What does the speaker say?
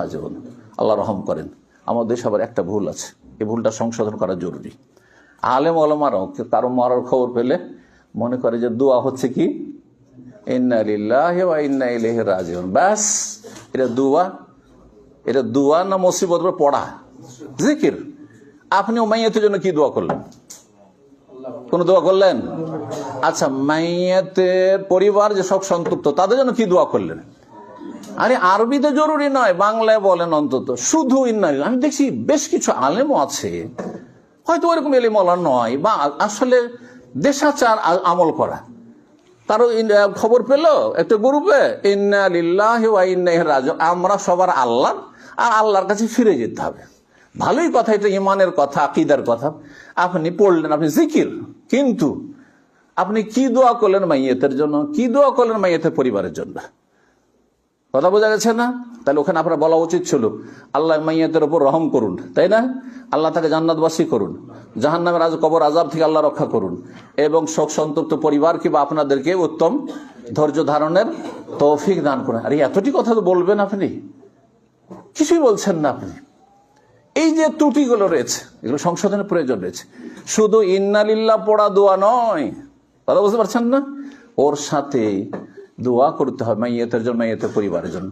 হাজরুন আল্লাহ রহম করেন। আমাদের সবার একটা ভুল আছে। এই ভুলটা সংশোধন করা জরুরি। আলেম আলমারাও কারও মরার খবর পেলে মনে করে যে দোয়া হচ্ছে কি? ব্যাস, এটা দুয়া। এটা দুয়া না পড়া? আপনি জন্য কি দোয়া করলেন? কোন দোয়া করলেন? আচ্ছা পরিবার যে সব সন্তুপ্ত তাদের জন্য কি দোয়া করলেন? আরে আরবিতে জরুরি নয়, বাংলায় বলেন অন্তত। শুধু ইন্নারি আমি দেখছি বেশ কিছু আলেমও আছে, হয়তো ওরকম এলিমলা নয়, বা আসলে দেশাচার আমল করা। তারও খবর পেল, একটা গ্রুপে, ইন্না। আমরা সবার আল্লাহ আর আল্লাহর কাছে ফিরে যেতে হবে। ভালোই কথা, এটা ইমানের কথা, আকিদার কথা। আপনি পড়লেন, আপনি জিকির, কিন্তু আপনি কি দোয়া করলেন মাইয়েতের জন্য? কি দোয়া করলেন মাইয়েতের পরিবারের জন্য? কথা বোঝা গেছে না? তাহলে ওখানে আপনার বলা উচিত ছিল, আল্লাহ মাইয়াতের উপর রহম করুন, তাই না? আল্লাহ তাকে জান্নাতবাসী করুন জাহান নামের আজ কবর আজাব থেকে আল্লাহ রক্ষা করুন, এবং শোক সন্তপ্ত পরিবার কিংবা আপনাদেরকে উত্তম ধৈর্য ধারণের তৌফিক দান করুন। আরে, এতটি কথা তো বলবেন আপনি? কিছুই বলছেন না আপনি। এই যে ত্রুটিগুলো রয়েছে, এগুলো সংশোধনের প্রয়োজন রয়েছে। শুধু ইন্নালিল্লাহ পড়া দোয়া নয়, কথা বুঝতে পারছেন না? ওর সাথে দোয়া করতে হয় মাইয়াতের জন্য মাইয়াতের পরিবারের জন্য।